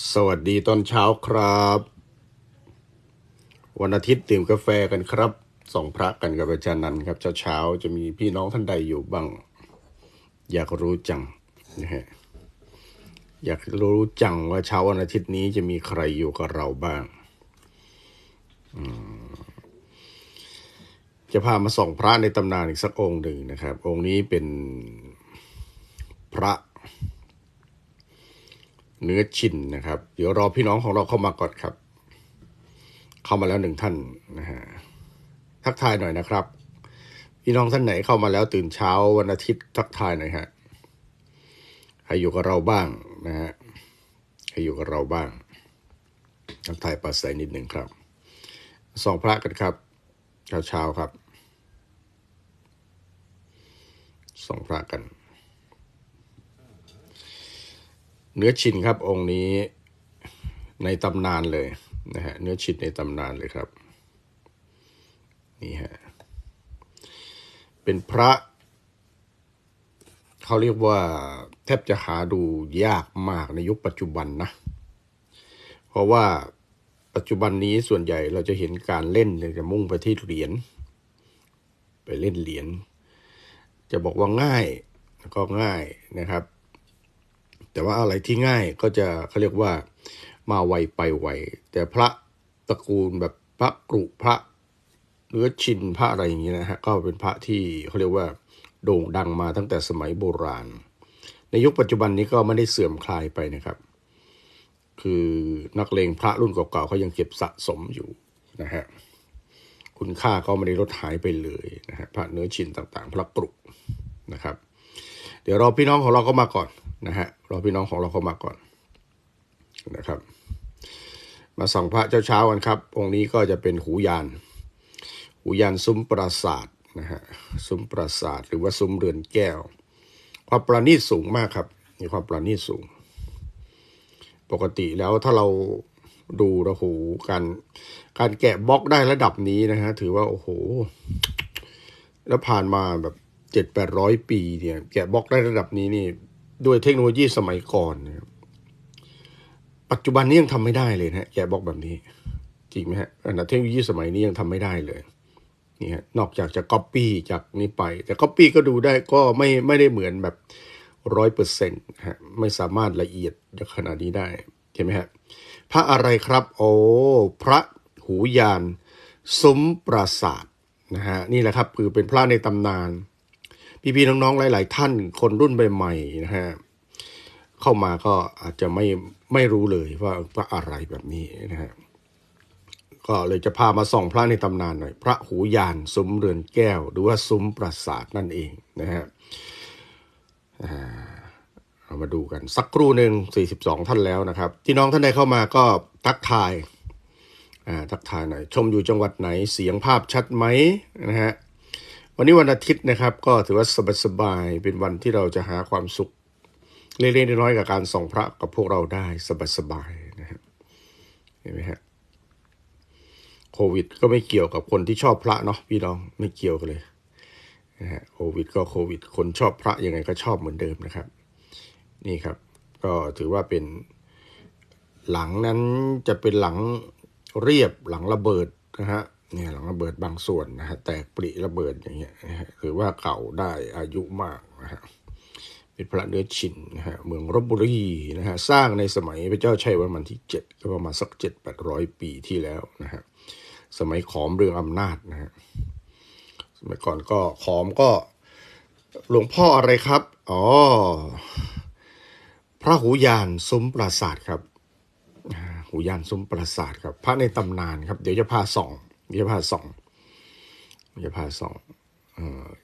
สวัสดีตอนเช้าครับ วันอาทิตย์ดื่มกาแฟกันครับส่องพระกันกับอาจารย์นันครับเช้าเช้าๆจะมีพี่น้องท่านใดอยู่บ้าง อยากรู้จังนะฮะอยากรู้จังว่าเช้าวันอาทิตย์นี้จะมีใครอยู่กับเราบ้างจะพามาส่องพระในตำนานอีกสักองค์หนึ่งนะครับ องค์นี้เป็นพระ เนื้อชินนะครับ เดี๋ยวรอพี่น้องของเราเข้ามาก่อนครับ เข้ามาแล้วหนึ่งท่านนะฮะทักทายหน่อยนะครับ พี่น้องท่านไหนเข้ามาแล้วตื่นเช้าวันอาทิตย์ทักทายหน่อยฮะใครอยู่กับเราบ้างนะฮะใครอยู่กับเราบ้าง ทักทายปัสใสนิดหนึ่งครับส่องพระกันครับเช้าเช้าครับส่องพระกัน เนื้อชินครับองค์นี้ในตำนานเลยนะฮะเนื้อชินในตำนานเลยครับนี่ฮะเป็นพระเขาเรียกว่าแทบจะหาดูยากมากในยุคปัจจุบันนะ เพราะว่าปัจจุบันนี้ส่วนใหญ่เราจะเห็นการเล่นจะมุ่งไปที่เหรียญไปเล่นเหรียญจะบอกว่าง่ายก็ง่ายนะครับ แต่ว่าอะไรที่ง่ายก็จะเขาเรียกว่ามาไวไปไวแต่พระตระกูลแบบพระกรุพระเนื้อชินพระอะไรอย่างนี้นะฮะก็เป็นพระที่เขาเรียกว่าโด่งดังมาตั้งแต่สมัยโบราณ ในยุคปัจจุบันนี้ก็ไม่ได้เสื่อมคลายไปนะครับ คือนักเลงพระรุ่นเก่าๆเขายังเก็บสะสมอยู่นะฮะคุณค่าก็ไม่ได้ลดหายไปเลยนะฮะพระเนื้อชินต่างๆ พระกรุนะครับ เดี๋ยวรอพี่น้องของเราเข้ามาก่อนนะฮะรอพี่น้องของเราเข้ามาก่อนนะครับ มาส่องพระเจ้าเช้ากันครับ องค์นี้ก็จะเป็นหูยาน หูยานซุ้มปราสาทนะฮะซุ้มปราสาทหรือว่าซุ้มเรือนแก้ว ความประณีตสูงมากครับ มีความประณีตสูง ปกติแล้วถ้าเราดูระหูการการแกะบล็อกได้ระดับนี้นะฮะถือว่าโอ้โห แล้วผ่านมาแบบ เจ็ดแปดร้อยปีเนี่ย แกะบล็อกได้ระดับนี้นี่ ด้วยเทคโนโลยีสมัยก่อนนะครับปัจจุบันนี้ยังทำไม่ได้เลยนะแกะบล็อกแบบนี้ จริงไหมฮะขนาดเทคโนโลยีสมัยนี้ยังทำไม่ได้เลยนี่ฮะนอกจากจะก๊อปปี้จากนี้ไป แต่ก๊อปปี้ก็ดูได้ก็ไม่ไม่ได้เหมือนแบบร้อยเปอร์เซ็นต์ฮะไม่สามารถละเอียดขนาดนี้ได้ใช่ไหมฮะพระอะไรครับโอ้พระหูยานซุ้มปราสาทนะฮะนี่แหละครับคือเป็นพระในตำนาน พี่ๆน้องๆหลาย ๆ ท่านคนรุ่นใหม่ๆนะฮะเข้ามาก็อาจจะไม่ไม่รู้เลยว่าพระอะไรแบบนี้นะฮะก็เลยจะพามาส่องพระในตำนานหน่อย พระหูยานซุ้มเรือนแก้ว หรือว่าซุ้มปราสาทนั่นเองนะฮะเอามาดูกันสักครู่หนึ่ง42 ท่านแล้วนะครับที่น้องท่านใดเข้ามาก็ทักทายอ่าทักทายหน่อยชมอยู่จังหวัดไหนเสียงภาพชัดไหมนะฮะ วันนี้วันอาทิตย์นะครับ ก็ถือว่าสบายๆเป็นวันที่เราจะหาความสุข เล็กๆน้อยๆกับการส่องพระกับพวกเราได้สบายๆนะฮะเห็นไหมฮะโควิด ก็ไม่เกี่ยวกับคนที่ชอบพระเนาะพี่น้องไม่เกี่ยวกันเลยนะฮะโควิด ก็โควิด คนชอบพระยังไงก็ชอบเหมือนเดิมนะครับ นี่ครับ ก็ถือว่าเป็นหลังนั้นจะเป็นหลังเรียบหลังระเบิดนะฮะ เนี่ยหลังระเบิดบางส่วนนะฮะแตกปริระเบิดอย่างเงี้ยนะฮะถือว่าเก่าได้อายุมากนะฮะเป็นพระเนื้อชินนะฮะเมืองรบบุรีนะฮะสร้างในสมัยพระเจ้าชัยวัรมันที่เจ็ดก็ประมาณสักเจ็ดแปดร้อยปีที่แล้วนะฮะสมัยขอมเรืองอำนาจนะฮะสมัยก่อนก็ขอมก็หลวงพ่ออะไรครับ อ๋อ พระหูยานซุ้มปราสาทครับ หูยานซุ้มปราสาทครับ พระในตำนานครับ เดี๋ยวจะพาส่อง ยวจะพาส่องยวจะพาส่อง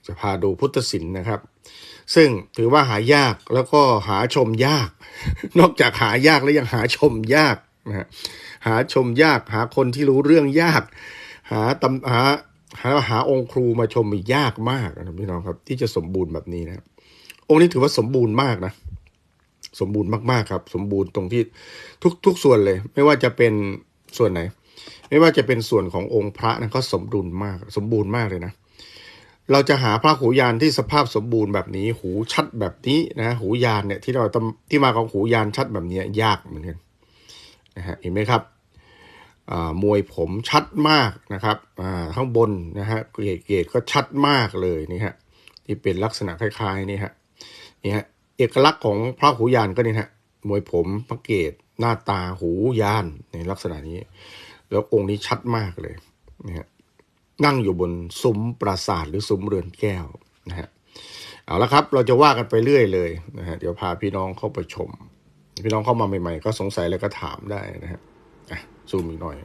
จะพาดูพุทธศิลป์นะครับ ซึ่งถือว่าหายากแล้วก็หาชมยาก นอกจากหายากแล้วยังหาชมยากนะฮะหาชมยาก หาคนที่รู้เรื่องยาก หาตำหาหาหาองค์ครูมาชมมียากมากนะพี่น้องครับ ที่จะสมบูรณ์แบบนี้นะองค์นี้ถือว่าสมบูรณ์มากนะสมบูรณ์มากๆครับ สมบูรณ์ตรงที่ทุกทุกส่วนเลย ไม่ว่าจะเป็นส่วนไหน ไม่ว่าจะเป็นส่วนขององค์พระนะก็สมดุลมากสมบูรณ์มากเลยนะ เราจะหาพระหูยานที่สภาพสมบูรณ์แบบนี้ หูชัดแบบนี้นะหูยานเนี่ยที่เราที่มาของหูยานชัดแบบนี้ยากเหมือนกันนะฮะเห็นไหมครับอ่ามวยผมชัดมากนะครับอ่าข้างบนนะฮะเกรดเกรดก็ชัดมากเลยนี่ฮะที่เป็นลักษณะคล้ายๆนี่ฮะนี่ฮะเอกลักษณ์ของพระหูยานก็นี่ฮะมวยผมพระเกตหน้าตาหูยานในลักษณะนี้ แล้วองค์นี้ชัดมากเลยนะฮะนั่งอยู่บนซุ้มปราสาทหรือซุ้มเรือนแก้วนะฮะเอาละครับ เราจะว่ากันไปเรื่อยเลยนะฮะเดี๋ยวพาพี่น้องเข้าไปชม พี่น้องเข้ามาใหม่ๆ ก็สงสัยแล้วก็ถามได้นะฮะอะซูมอีกหน่อย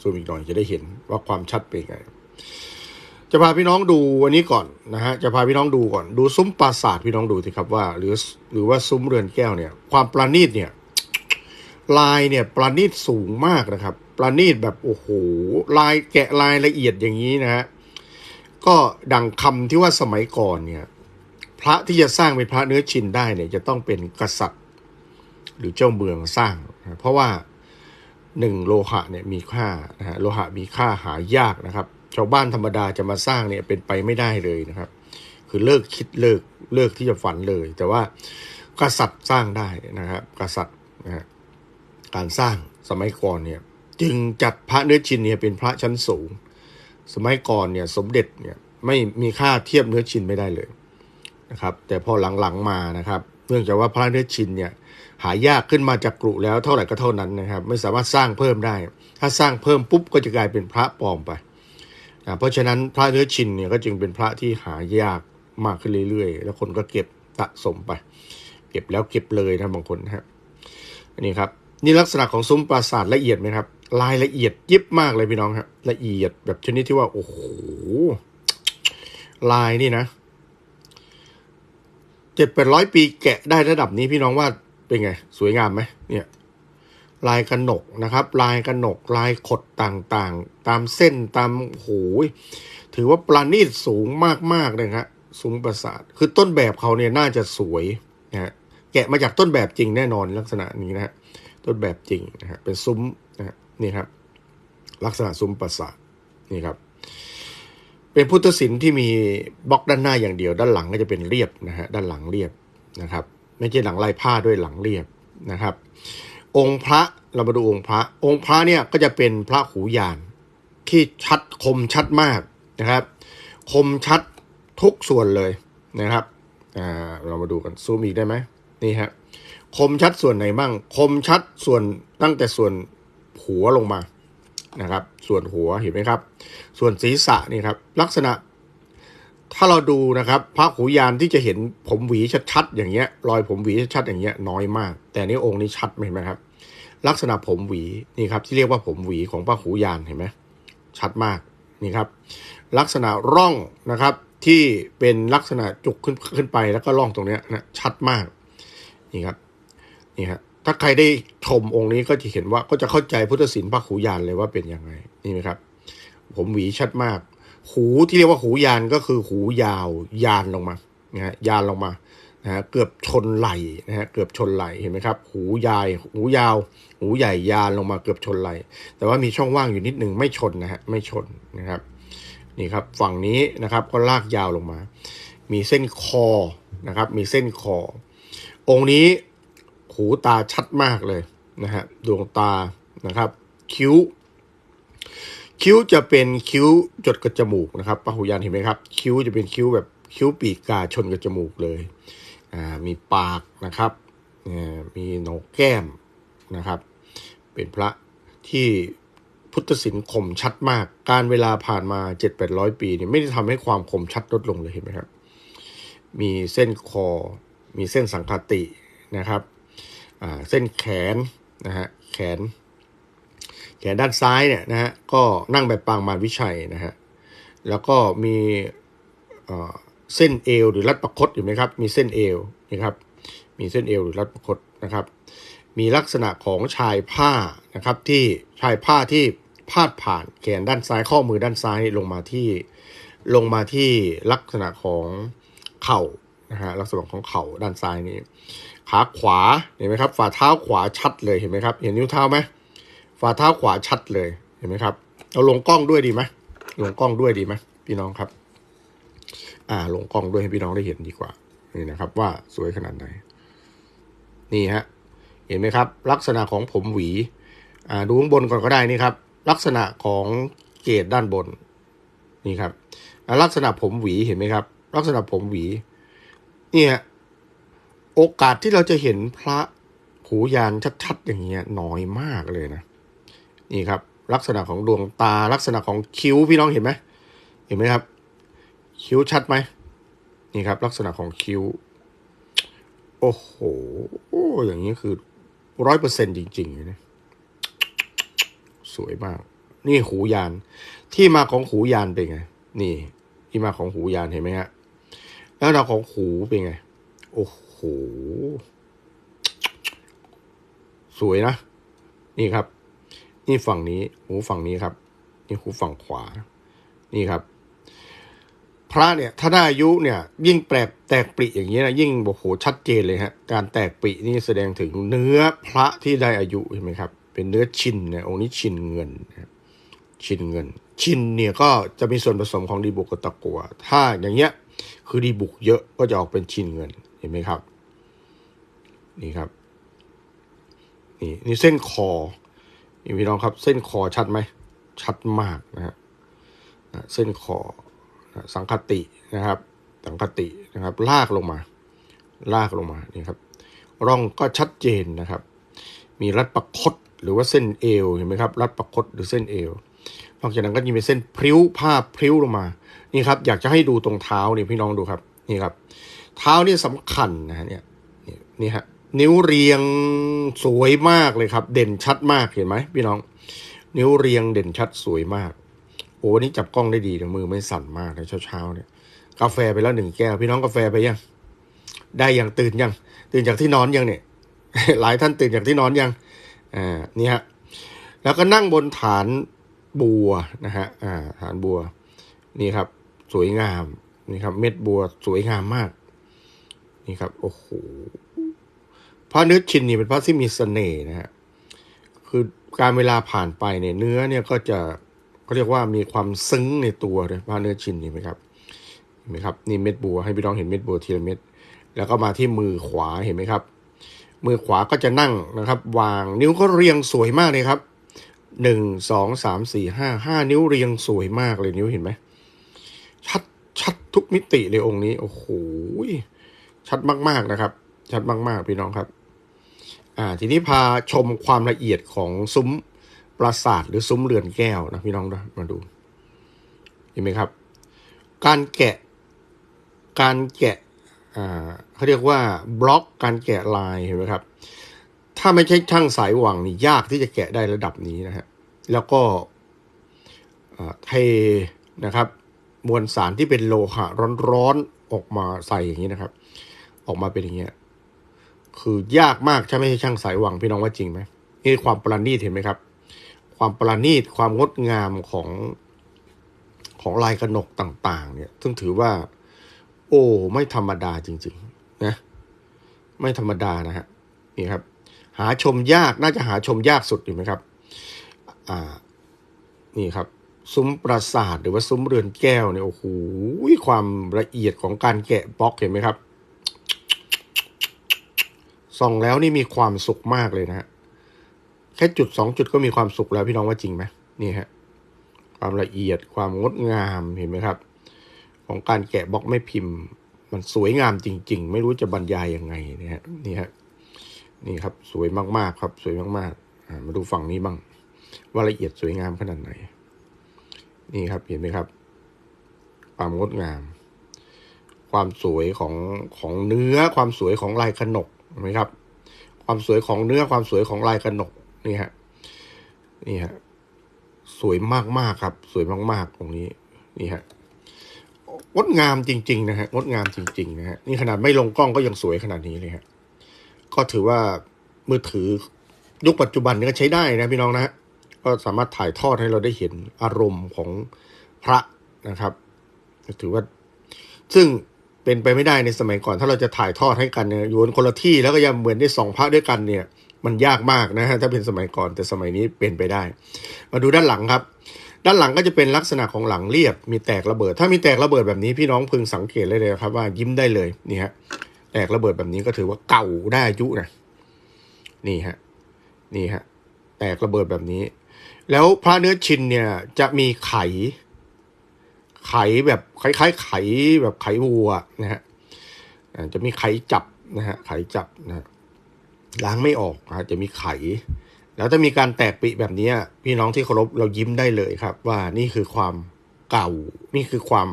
ซูมอีกหน่อยจะได้เห็นว่าความชัดเป็นไงจะพาพี่น้องดูอันนี้ก่อนนะฮะจะพาพี่น้องดูก่อน ดูซุ้มปราสาทพี่น้องดูสิครับว่า หรือหรือว่าซุ้มเรือนแก้วเนี่ย ความประณีตเนี่ย ลายเนี่ยประณีตสูงมากนะครับ ประณีตแบบโอ้โหลายแกะลายละเอียดอย่างนี้นะฮะก็ดังคำที่ว่าสมัยก่อนเนี่ยพระที่จะสร้างเป็นพระเนื้อชินได้เนี่ยจะต้องเป็นกษัตริย์ หรือเจ้าเมืองสร้างนะเพราะว่าหนึ่งโลหะเนี่ยมีค่านะฮะโลหะมีค่าหายากนะครับ ชาวบ้านธรรมดาจะมาสร้างเนี่ยเป็นไปไม่ได้เลยนะครับ คือเลิกคิดเลิกเลิกที่จะฝันเลย แต่ว่ากษัตริย์สร้างได้นะครับ กษัตริย์นะฮะ การสร้างสมัยก่อนเนี่ยจึงจัดพระเนื้อชินเนี่ยเป็นพระชั้นสูง สมัยก่อนเนี่ยสมเด็จเนี่ยไม่มีค่าเทียบเนื้อชินไม่ได้เลยนะครับแต่พอหลังๆมานะครับเนื่องจากว่าพระเนื้อชินเนี่ยหายากขึ้นมาจากกรุแล้วเท่าไหร่ก็เท่านั้นนะครับไม่สามารถสร้างเพิ่มได้ ถ้าสร้างเพิ่มปุ๊บก็จะกลายเป็นพระปลอมไปนะเพราะฉะนั้นพระเนื้อชินเนี่ยก็จึงเป็นพระที่หายากมากขึ้นเรื่อยๆ แล้วคนก็เก็บสะสมไป เก็บแล้วเก็บเลยนะบางคนนะครับอันนี้ครับ นี่ลักษณะของซุ้มปราสาทละเอียดไหมครับลายละเอียดยิบมากเลยพี่น้องครับ ละเอียดแบบชนิดที่ว่า โอ้โห ลายนี่นะเจ็ดแปดร้อยปีแกะได้ระดับนี้พี่น้องว่าเป็นไง สวยงามไหมเนี่ย ลายกระหนกนะครับ ลายกระหนก ลายขดต่างๆ ตามเส้นตามโหยถือว่าประณีตสูงมากๆเลยครับซุ้มปราสาท คือต้นแบบเขาเนี่ยน่าจะสวยนะฮะแกะมาจากต้นแบบจริงแน่นอนลักษณะนี้นะฮะ ต้นแบบจริงนะฮะเป็นซุ้มนะฮะนี่ครับลักษณะซุ้มปราสาทนี่ครับ เป็นพุทธศิลป์ที่มีบล็อกด้านหน้าอย่างเดียว ด้านหลังก็จะเป็นเรียบนะฮะด้านหลังเรียบนะครับ ไม่ใช่หลังลายผ้าด้วยหลังเรียบนะครับ องค์พระเรามาดูองค์พระ องค์พระเนี่ยก็จะเป็นพระหูยานที่ชัดคมชัดมากนะครับ คมชัดทุกส่วนเลยนะครับอ่าเรามาดูกันซูมอีกได้ไหมนี่ฮะ คมชัดส่วนไหนบ้าง คมชัดส่วนตั้งแต่ส่วนหัวลงมานะครับ ส่วนหัวเห็นไหมครับ ส่วนศีรษะนี่ครับ ลักษณะ ถ้าเราดูนะครับพระหูยานที่จะเห็นผมหวีชัดๆอย่างเงี้ย รอยผมหวีชัดๆอย่างเงี้ยน้อยมาก แต่นี่องค์นี้ชัดเห็นไหมครับ ลักษณะผมหวีนี่ครับ ที่เรียกว่าผมหวีของพระหูยานเห็นไหมชัดมากนี่ครับ ลักษณะร่องนะครับที่เป็นลักษณะจุกขึ้นขึ้นไปแล้วก็ร่องตรงเนี้ยนะชัดมากนี่ครับ นี่ฮะถ้าใครได้ชมองค์นี้ก็จะเห็นว่าก็จะเข้าใจพุทธศิลป์พระหูยานเลยว่าเป็นยังไงนี่ไหมครับ ผมหวีชัดมาก หูที่เรียกว่าหูยานก็คือหูยาวยานลงมานะฮะยานลงมานะฮะเกือบชนไหลนะฮะเกือบชนไหลเห็นไหมครับ หูยาย หูยาว หูใหญ่ยานลงมาเกือบชนไหล แต่ว่ามีช่องว่างอยู่นิดหนึ่งไม่ชนนะฮะไม่ชนนะครับนี่ครับฝั่งนี้นะครับก็ลากยาวลงมา มีเส้นคอนะครับ มีเส้นคอ องค์นี้ หูตาชัดมากเลยนะฮะดวงตานะครับ คิ้ว คิ้วจะเป็นคิ้วจดกับจมูกนะครับปะหูยานเห็นไหมครับ คิ้วจะเป็นคิ้วแบบคิ้วปีกกาชนกับจมูกเลยอ่ามีปากนะครับมีโหนกแก้มนะครับ เป็นพระที่พุทธศิลป์คมชัดมาก การเวลาผ่านมาเจ็ดแปดร้อยปีเนี่ยไม่ได้ทำให้ความคมชัดลดลงเลยเห็นไหมครับ มีเส้นคอ มีเส้นสังคตินะครับ เส้นแขนนะฮะแขน แขนด้านซ้ายเนี่ยนะฮะก็นั่งแบบปางมารวิชัยนะฮะแล้วก็มีเส้นเอวหรือรัดประคตอยู่ไหมครับ มีเส้นเอวนะครับ มีเส้นเอวหรือรัดประคตนะครับ มีลักษณะของชายผ้านะครับที่ชายผ้าที่พาดผ่านแขนด้านซ้ายข้อมือด้านซ้ายลงมาที่ลงมาที่ลักษณะของเข่านะฮะลักษณะของเข่าด้านซ้ายนี้ ขาขวาเห็นไหมครับ ฝ่าเท้าขวาชัดเลยเห็นไหมครับ เห็นนิ้วเท้าไหมฝ่าเท้าขวาชัดเลยเห็นไหมครับเราลงกล้องด้วยดีไหมลงกล้องด้วยดีไหมพี่น้องครับ อ่าลงกล้องด้วยให้พี่น้องได้เห็นดีกว่านี่นะครับ ว่าสวยขนาดไหน นี่ฮะเห็นไหมครับ ลักษณะของผมหวี อ่าดูข้างบนก่อนก็ได้นี่ครับ ลักษณะของเกตด้านบนนี่ครับลักษณะผมหวีเห็นไหมครับ ลักษณะผมหวีนี่ย โอกาสที่เราจะเห็นพระหูยานชัดๆ อย่างเงี้ยน้อยมากเลยนะ นี่ครับ ลักษณะของดวงตาลักษณะของคิ้วพี่น้องเห็นไหมเห็นไหมครับ คิ้วชัดไหมนี่ครับ ลักษณะของคิ้ว โอ้โหอย่างนี้คือร้อยเปอร์เซ็นต์จริงๆเลยนะสวยมาก นี่หูยาน ที่มาของหูยานเป็นไง นี่ ที่มาของหูยานเห็นไหมฮะแล้วเราของหูเป็นไง โอ้โห สวยนะ นี่ครับ นี่ฝั่งนี้หูฝั่งนี้ครับ นี่หูฝั่งขวา นี่ครับ พระเนี่ย ถ้าได้อายุเนี่ย ยิ่งแปลกแตกปริอย่างนี้นะยิ่งโอ้โหชัดเจนเลยฮะ การแตกปรินี่แสดงถึงเนื้อพระที่ได้อายุเห็นไหมครับ เป็นเนื้อชินเนี่ยองค์นี้ชินเงินนะครับชินเงิน ชินเนี่ยก็จะมีส่วนผสมของดีบุกกับตะกัว ถ้าอย่างเงี้ยคือดีบุกเยอะก็จะออกเป็นชินเงินเห็นไหมครับ นี่ครับ นี่นี่เส้นคอนี่พี่น้องครับ เส้นคอชัดไหมชัดมากนะฮะเส้นคอสังคตินะครับ สังคตินะครับ ลากลงมา ลากลงมานี่ครับ ร่องก็ชัดเจนนะครับ มีรัดประคตหรือว่าเส้นเอวเห็นไหมครับ รัดประคตหรือเส้นเอวนอกจากนั้นก็จะมีเส้นพริ้วผ้าพริ้วลงมา นี่ครับ อยากจะให้ดูตรงเท้านี่พี่น้องดูครับ นี่ครับ เท้านี่สำคัญนะฮะเนี่ยนี่นี่ฮะ นิ้วเรียงสวยมากเลยครับ เด่นชัดมากเห็นไหมพี่น้อง นิ้วเรียงเด่นชัดสวยมาก โอ้วันนี้จับกล้องได้ดีนะมือไม่สั่นมากเลยเช้าๆเนี่ย กาแฟไปแล้วหนึ่งแก้ว พี่น้องกาแฟไปยัง ได้ยังตื่นยัง ตื่นจากที่นอนยังเนี่ย หลายท่านตื่นจากที่นอนยัง อ่านี่ฮะแล้วก็นั่งบนฐานบัวนะฮะ อ่า ฐานบัว นี่ครับ สวยงาม นี่ครับ เม็ดบัวสวยงามมาก นี่ครับ โอ้โห พระเนื้อชินนี่เป็นพระที่มีเสน่ห์นะฮะคือการเวลาผ่านไปเนี่ยเนื้อเนี่ยก็จะเขาเรียกว่ามีความซึ้งในตัวเลยพระเนื้อชินนี่ไหมครับเห็นไหมครับนี่เม็ดบัวให้พี่น้องเห็นเม็ดบัวทีละเม็ดแล้วก็มาที่มือขวาเห็นไหมครับ มือขวาก็จะนั่งนะครับ วางนิ้วก็เรียงสวยมากเลยครับหนึ่งสองสามสี่ห้าห้านิ้วเรียงสวยมากเลยนิ้วเห็นไหมชัดชัดทุกมิติเลยองค์นี้ โอ้โหชัดมากๆนะครับ ชัดมากๆพี่น้องครับ อ่าทีนี้พาชมความละเอียดของซุ้มปราสาทหรือซุ้มเรือนแก้วนะพี่น้องนะมาดูเห็นไหมครับ การแกะการแกะอ่าเขาเรียกว่าบล็อกการแกะลายเห็นไหมครับ ถ้าไม่ใช่ช่างสายหวังนี่ยากที่จะแกะได้ระดับนี้นะฮะแล้วก็เทนะครับ มวลสารที่เป็นโลหะร้อนๆออกมาใส่อย่างนี้นะครับ ออกมาเป็นอย่างเงี้ย คือยากมากถ้าไม่ใช่ช่างสายหวังพี่น้องว่าจริงไหมนี่ความประณีตเห็นไหมครับ ความประณีตความงดงามของของลายกระหนกต่าง ๆ เนี่ยซึ่งถือว่า โอ้ไม่ธรรมดาจริง ๆ นะ ไม่ธรรมดานะฮะนี่ครับ หาชมยากน่าจะหาชมยากสุดอยู่ไหมครับ อ่า นี่ครับ ซุ้มปราสาทหรือว่าซุ้มเรือนแก้วเนี่ยโอ้โหความละเอียดของการแกะบล็อกเห็นไหมครับ ส่องแล้วนี่มีความสุขมากเลยนะฮะแค่จุดสองจุดก็มีความสุขแล้วพี่น้องว่าจริงไหมนี่ฮะความละเอียดความงดงามเห็นไหมครับ ของการแกะบล็อกไม่พิมพ์ มันสวยงามจริง ๆ ไม่รู้จะบรรยายยังไงนะฮะนี่ฮะนี่ครับสวยมากๆครับ สวยมากๆมาดูฝั่งนี้บ้าง ว่าละเอียดสวยงามขนาดไหน นี่ครับเห็นไหมครับ ความงดงาม ความสวยของของเนื้อความสวยของลายขนก เห็นไหมครับ ความสวยของเนื้อความสวยของลายขนกนี่ฮะนี่ฮะสวยมากๆครับ สวยมากๆตรงนี้นี่ฮะงดงามจริง ๆ นะฮะงดงามจริง ๆ นะฮะนี่ขนาดไม่ลงกล้องก็ยังสวยขนาดนี้เลยฮะก็ถือว่ามือถือยุคปัจจุบันนี้ก็ใช้ได้นะพี่น้องนะฮะก็สามารถถ่ายทอดให้เราได้เห็นอารมณ์ของพระนะครับถือว่า ซึ่ง เป็นไปไม่ได้ในสมัยก่อน ถ้าเราจะถ่ายทอดให้กันเนี่ยอยู่คนละที่แล้วก็ยังเหมือนได้สองพระด้วยกันเนี่ยมันยากมากนะฮะถ้าเป็นสมัยก่อนแต่สมัยนี้เป็นไปได้ มาดูด้านหลังครับ ด้านหลังก็จะเป็นลักษณะของหลังเรียบ มีแตกระเบิด ถ้ามีแตกระเบิดแบบนี้พี่น้องพึงสังเกตเลยเลยครับ ว่ายิ้มได้เลยนี่ฮะแตกระเบิดแบบนี้ก็ถือว่าเก่าได้อายุนะนี่ฮะนี่ฮะแตกระเบิดแบบนี้ แล้วพระเนื้อชินเนี่ยจะมีไข ไขแบบคล้ายๆ ไขแบบไขวัวนะฮะจะมีไขจับนะฮะไขจับนะฮะล้างไม่ออกนะจะมีไข แล้วถ้ามีการแตกปริแบบนี้พี่น้องที่เคารพเรายิ้มได้เลยครับ ว่านี่คือความเก่า นี่คือความ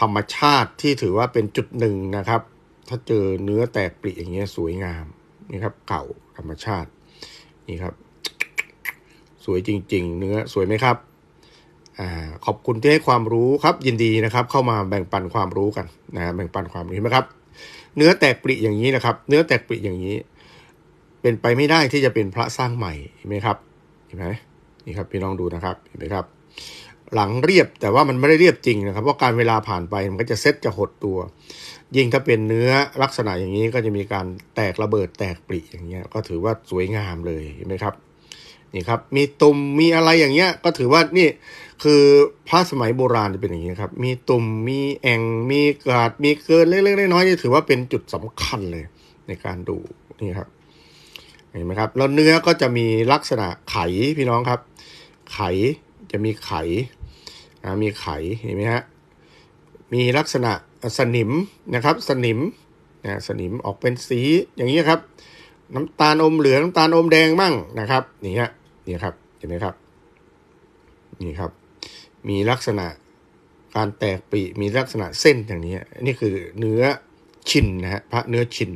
ธรรมชาติที่ถือว่าเป็นจุดหนึ่งนะครับ ถ้าเจอเนื้อแตกปริอย่างเงี้ยสวยงามนี่ครับ เก่าธรรมชาตินี่ครับ สวยจริง ๆ เนื้อสวยไหมครับ ขอบคุณที่ให้ความรู้ครับยินดีนะครับ เข้ามาแบ่งปันความรู้กันนะแบ่งปันความรู้เห็นไหมครับ เนื้อแตกปริอย่างนี้นะครับ เนื้อแตกปริอย่างนี้ เป็นไปไม่ได้ที่จะเป็นพระสร้างใหม่เห็นไหมครับเห็นไหมนี่ครับพี่น้องดูนะครับเห็นไหมครับ หลังเรียบแต่ว่ามันไม่ได้เรียบจริงนะครับเพราะการเวลาผ่านไปมันก็จะเซ็ตจะหดตัว ยิ่งถ้าเป็นเนื้อลักษณะอย่างนี้ก็จะมีการแตกระเบิดแตกปริอย่างเงี้ยก็ถือว่าสวยงามเลยเห็นไหมครับนี่ครับมีตุ่มมีอะไรอย่างเงี้ยก็ถือว่านี่ คือพระสมัยโบราณจะเป็นอย่างนี้ครับ มีตุ่มมีแองมีกาดมีเกินเล็กๆน้อยๆนี่ถือว่าเป็นจุดสำคัญเลยในการดูนี่ครับเห็นไหมครับแล้วเนื้อก็จะมีลักษณะไขพี่น้องครับ ไขจะมีไข่มีไขเห็นไหมฮะมีลักษณะสนิมนะครับ สนิมนะสนิมออกเป็นสีอย่างนี้ครับ น้ำตาลอมเหลืองน้ำตาลอมแดงมั่งนะครับนี่ฮะนี่ครับเห็นไหมครับนี่ครับ มีลักษณะการแตกปริมีลักษณะเส้นอย่างนี้นี่คือเนื้อชินนะฮะพระเนื้อชิน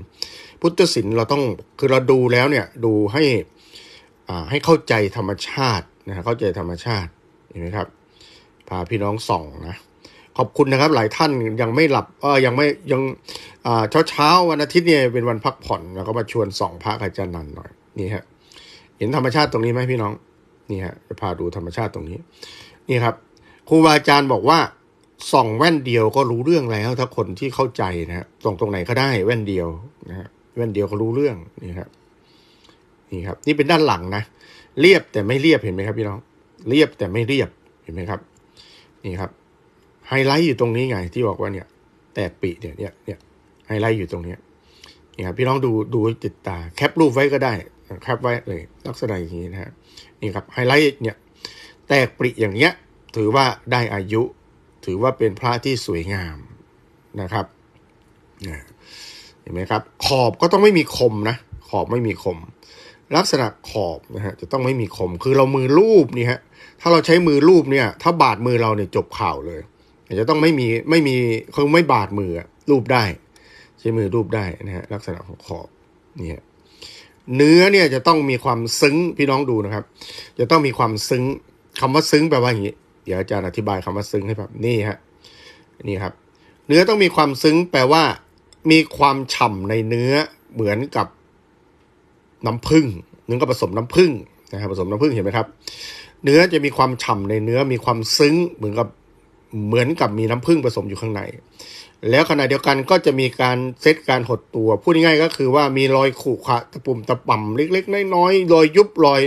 พุทธศิลป์เราต้องคือเราดูแล้วเนี่ยดูให้อ่าให้เข้าใจธรรมชาตินะเข้าใจธรรมชาติเห็นไหมครับพาพี่น้องส่องนะขอบคุณนะครับหลายท่านยังไม่หลับเออยังไม่ยังเช้าเช้าวันอาทิตย์เนี่ยเป็นวันพักผ่อนแล้วก็มาชวนส่องพระอาจารย์นันหน่อยนี่ฮะเห็นธรรมชาติตรงนี้ไหมพี่น้องนี่ฮะจะพาดูธรรมชาติตรงนี้ นี่ครับ ครูบาอาจารย์บอกว่าส่องแว่นเดียวก็รู้เรื่องแล้ว ถ้าคนที่เข้าใจนะฮะส่องตรงไหนก็ได้แว่นเดียวนะฮะแว่นเดียวก็รู้เรื่องนี่ครับนี่ครับ นี่เป็นด้านหลังนะเรียบแต่ไม่เรียบเห็นไหมครับพี่น้อง เรียบแต่ไม่เรียบเห็นไหมครับ นี่ครับ ไฮไลท์อยู่ตรงนี้ไง ที่บอกว่าเนี่ย แตกปีเนี่ยเนี่ยเนี่ยไฮไลท์อยู่ตรงเนี้ยนี่ครับพี่น้องดูดูติดตาแคปรูปไว้ก็ได้แคปไว้เลยลักษณะอย่างนี้นะฮะนี่ครับไฮไลท์เนี่ย แตกปริอย่างเงี้ย ถือว่าได้อายุ ถือว่าเป็นพระที่สวยงามนะครับเห็นไหมครับ ขอบก็ต้องไม่มีคมนะ ขอบไม่มีคม ลักษณะขอบนะฮะจะต้องไม่มีคม คือเรามือรูปนี่ฮะถ้าเราใช้มือรูปเนี่ย ถ้าบาดมือเราเนี่ยจบข่าวเลยอาจจะต้องไม่มีไม่มีคือไม่บาดมือรูปได้ ใช้มือรูปได้นะฮะลักษณะของขอบเนี่ยเนื้อเนี่ยจะต้องมีความซึ้งพี่น้องดูนะครับ จะต้องมีความซึ้งคำว่าซึ้งแปลว่าอย่างนี้ เดี๋ยวอาจารย์อธิบายคำว่าซึ้งให้ครับนี่ฮะนี่ครับ เนื้อต้องมีความซึ้งแปลว่า มีความฉ่ำในเนื้อเหมือนกับน้ำผึ้งเนื้อก็ผสมน้ำผึ้งนะครับผสมน้ำผึ้งเห็นไหมครับ เนื้อจะมีความฉ่ำในเนื้อมีความซึ้งเหมือนกับเหมือนกับมีน้ำผึ้งผสมอยู่ข้างใน แล้วขณะเดียวกันก็จะมีการเซตการหดตัว พูดง่ายๆก็คือว่ามีรอยขรุขะตะปุ่มตะป่ำเล็ก ๆ น้อยๆรอยยุบรอย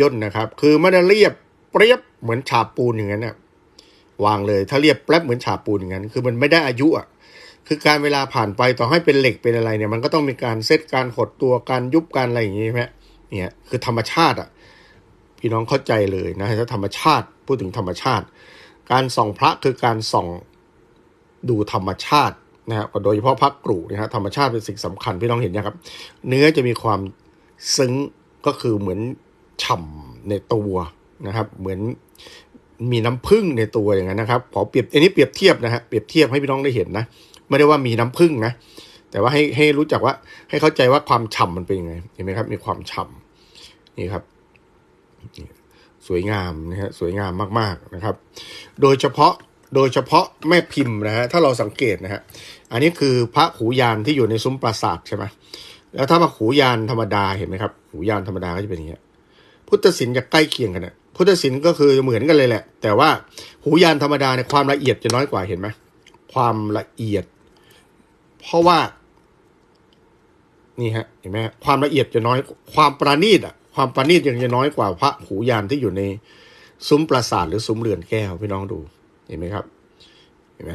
ย่นนะครับ คือไม่ได้เรียบเปรียบ เหมือนฉาบปูนอย่างนั้นนะวางเลย ถ้าเรียบแป๊บเหมือนฉาบปูนอย่างนั้น คือมันไม่ได้อายุอะคือการเวลาผ่านไปต่อให้เป็นเหล็กเป็นอะไรเนี่ยมันก็ต้องมีการเซตการหดตัวการยุบการอะไรอย่างนี้ใช่ไหมเนี่ยคือธรรมชาติอะพี่น้องเข้าใจเลยนะถ้าธรรมชาติพูดถึงธรรมชาติ การส่องพระคือการส่องดูธรรมชาตินะครับโดยเฉพาะพระกรุนะฮะธรรมชาติเป็นสิ่งสำคัญพี่น้องเห็นนะครับ เนื้อจะมีความซึ้งก็คือเหมือนฉ่ำในตัว นะครับ เหมือนมีน้ำผึ้งในตัวอย่างนั้นนะครับขอเปรียบอันนี้เปรียบเทียบนะฮะเปรียบเทียบให้พี่น้องได้เห็นนะไม่ได้ว่ามีน้ำผึ้งนะแต่ว่าให้ให้รู้จักว่าให้เข้าใจว่าความฉ่ำมันเป็นยังไงเห็นไหมครับ มีความฉ่ำนี่ครับ สวยงามนะฮะสวยงามมากๆนะครับ โดยเฉพาะโดยเฉพาะแม่พิมพ์นะฮะถ้าเราสังเกตนะฮะอันนี้คือพระหูยานที่อยู่ในซุ้มปราสาทใช่ไหมแล้วถ้าพระหูยานธรรมดาเห็นไหมครับหูยานธรรมดาก็จะเป็นอย่างเงี้ยพุทธศิลป์จะใกล้เคียงกันนะ พุทธศิลป์ก็คือเหมือนกันเลยแหละ แต่ว่าหูยานธรรมดาเนี่ยความละเอียดจะน้อยกว่าเห็นไหมความละเอียด เพราะว่า นี่ฮะเห็นไหมความละเอียดจะน้อย ความประณีตอะ ความประณีตยังจะน้อยกว่าพระหูยานที่อยู่ในซุ้มปราสาทหรือซุ้มเรือนแก้วพี่น้องดู เห็นไหมครับ เห็นไหม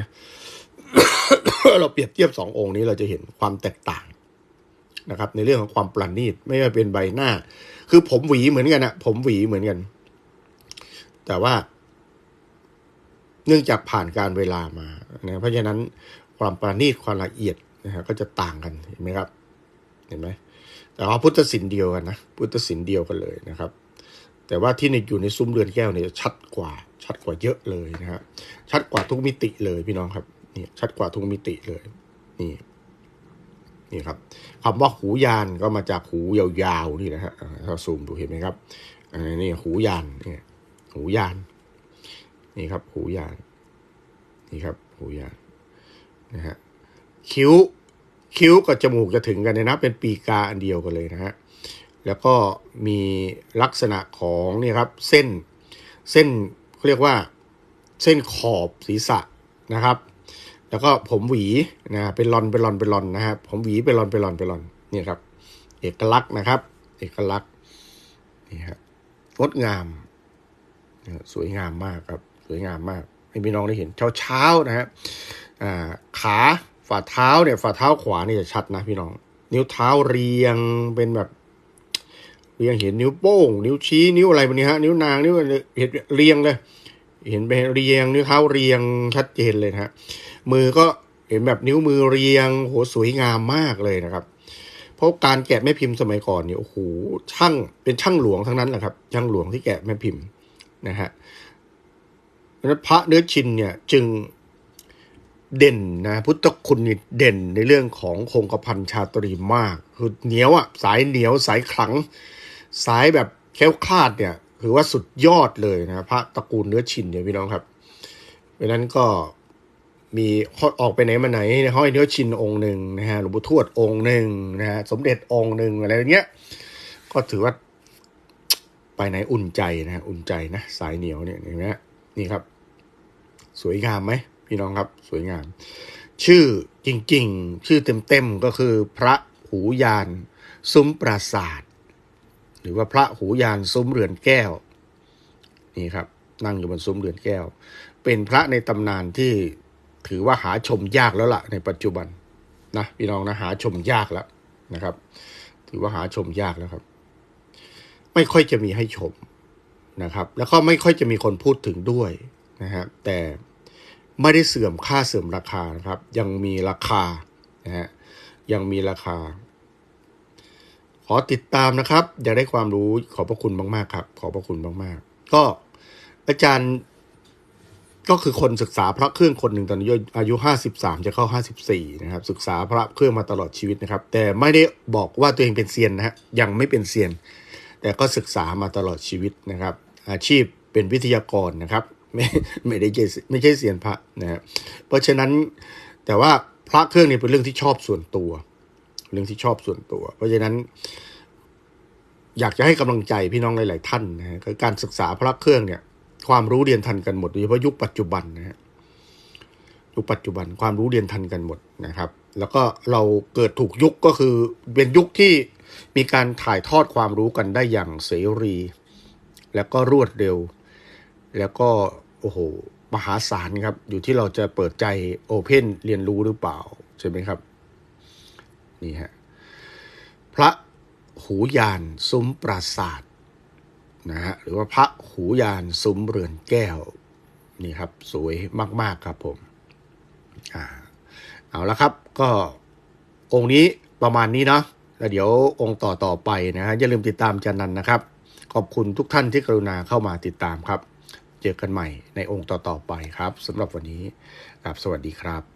เราเปรียบเทียบสององค์นี้เราจะเห็นความแตกต่างนะครับ ในเรื่องของความประณีตไม่ว่าเป็นใบหน้า คือผมหวีเหมือนกันนะผมหวีเหมือนกัน แต่ว่า เนื่องจากผ่านการเวลามานะเพราะฉะนั้นความประณีตความละเอียดนะฮะก็จะต่างกันเห็นไหมครับ เห็นไหมแต่ว่าพุทธศิลป์เดียวกันนะพุทธศิลป์เดียวกันเลยนะครับ แต่ว่าที่ในอยู่ในซุ้มเรือนแก้วเนี่ยชัดกว่า ชัดกว่าเยอะเลยนะฮะชัดกว่าทุกมิติเลยพี่น้องครับนี่ชัดกว่าทุกมิติเลย นี่นี่ครับคำว่าหูยานก็มาจากหูยาวๆนี่นะฮะอ่าเราซูมดูเห็นไหมครับอันนี้หูยานเนี่ย หูยาน นี่ครับ หูยาน นี่ครับ หูยานนะฮะคิ้วคิ้วกับจมูกจะถึงกันเลยนะ เป็นปีกาอันเดียวกันเลยนะฮะแล้วก็มีลักษณะของนี่ครับ เส้นเส้นเขาเรียกว่าเส้นขอบศีรษะนะครับ แล้วก็ผมหวีนะเป็นรอนเป็นรอนเป็นรอนนะครับผมหวีเป็นรอนเป็นรอนเป็นรอนนี่ครับ เอกลักษณ์นะครับ เอกลักษณ์นี่ครับงดงาม สวยงามมากครับ สวยงามมาก ให้พี่น้องได้เห็นเช้าเช้าๆนะฮะขาฝ่าเท้าเนี่ยฝ่าเท้าขวานี่จะชัดนะพี่น้อง นิ้วเท้าเรียงเป็นแบบ เรียงเห็นนิ้วโป้ง นิ้วชี้นิ้วอะไรแบบนี้ฮะนิ้วนางนิ้วอะไรเห็นเรียงเลย เห็นไปเรียงนิ้วเท้าเรียงชัดเจนเลยนะฮะมือก็เห็นแบบนิ้วมือเรียงโหสวยงามมากเลยนะครับเพราะการแกะแม่พิมพ์สมัยก่อนเนี่ยโอ้โหช่างเป็นช่างหลวงทั้งนั้นแหละครับช่างหลวงที่แกะแม่พิมพ์ นะฮะพระฉะนั้นพระเนื้อชินเนี่ยจึงเด่นนะพุทธคุณนี่เด่นในเรื่องของคงกระพันชาตรีมาก คือเหนียวอะสายเหนียวสายขลัง สายแบบแค้วคลาดเนี่ยถือว่าสุดยอดเลยนะพระตระกูลเนื้อชินเนี่ยพี่น้องครับเพราะนั้นก็มีออกไปไหนมาไหนห้อยเนื้อชินองค์หนึ่งนะฮะหลวงปู่ทวดองค์หนึ่งนะฮะสมเด็จองค์หนึ่งอะไรเงี้ยก็ถือว่า ไปไหนอุ่นใจนะอุ่นใจนะสายเหนียวเนี่ยเห็นไหมฮะนี่ครับ สวยงามไหมพี่น้องครับ สวยงาม ชื่อจริงๆ ชื่อเต็มๆก็คือพระหูยาน ซุ้มปราศาสตร์หรือว่าพระหูยานซุ้มเรือนแก้ว นี่ครับ นั่งอยู่บนซุ้มเรือนแก้ว เป็นพระในตำนานที่ถือว่าหาชมยากแล้วล่ะ ในปัจจุบันนะพี่น้องนะหาชมยากแล้วนะครับ ถือว่าหาชมยากแล้วครับ ไม่ค่อยจะมีให้ชมนะครับ แล้วก็ไม่ค่อยจะมีคนพูดถึงด้วยนะครับ แต่ไม่ได้เสื่อมค่าเสื่อมราคานะครับ ยังมีราคานะฮะยังมีราคา ขอติดตามนะครับ อยากได้ความรู้ขอบพระคุณมาก ๆ ครับ ขอบพระคุณมาก ๆ ก็อาจารย์ก็คือคนศึกษาพระเครื่องคนหนึ่งตอนนี้อายุห้าสิบสามจะเข้าห้าสิบสี่นะครับ ศึกษาพระเครื่องมาตลอดชีวิตนะครับ แต่ไม่ได้บอกว่าตัวเองเป็นเซียนนะฮะยังไม่เป็นเซียน แต่ก็ศึกษามาตลอดชีวิตนะครับ อาชีพเป็นวิทยากรนะครับไม่ไม่ได้เจไม่ใช่เซียนพระนะฮะเพราะฉะนั้นแต่ว่าพระเครื่องนี่เป็นเรื่องที่ชอบส่วนตัว เรื่องที่ชอบส่วนตัว เพราะฉะนั้น อยากจะให้กำลังใจพี่น้องหลาย ๆ ท่านนะฮะคือการศึกษาพระเครื่องเนี่ย ความรู้เรียนทันกันหมดโดยเฉพาะยุคปัจจุบันนะฮะยุคปัจจุบันความรู้เรียนทันกันหมดนะครับ แล้วก็เราเกิดถูกยุคก็คือเป็นยุคที่ มีการถ่ายทอดความรู้กันได้อย่างเสรี แล้วก็รวดเร็ว แล้วก็โอ้โหมหาศาลครับ อยู่ที่เราจะเปิดใจโอเพนเรียนรู้หรือเปล่า ใช่ไหมครับ นี่ฮะพระหูยานซุ้มปราศาสตร์นะฮะหรือว่าพระหูยานซุ้มเรือนแก้วนี่ครับ สวยมาก ๆ ครับผมอ่าเอาละครับ ก็องค์นี้ประมาณนี้เนาะ แล้วเดี๋ยวองค์ต่อต่อไปนะฮะอย่าลืมติดตามจันนันนะครับ ขอบคุณทุกท่านที่กรุณาเข้ามาติดตามครับ เจอกันใหม่ในองค์ต่อต่อไปครับสำหรับวันนี้ครับสวัสดีครับ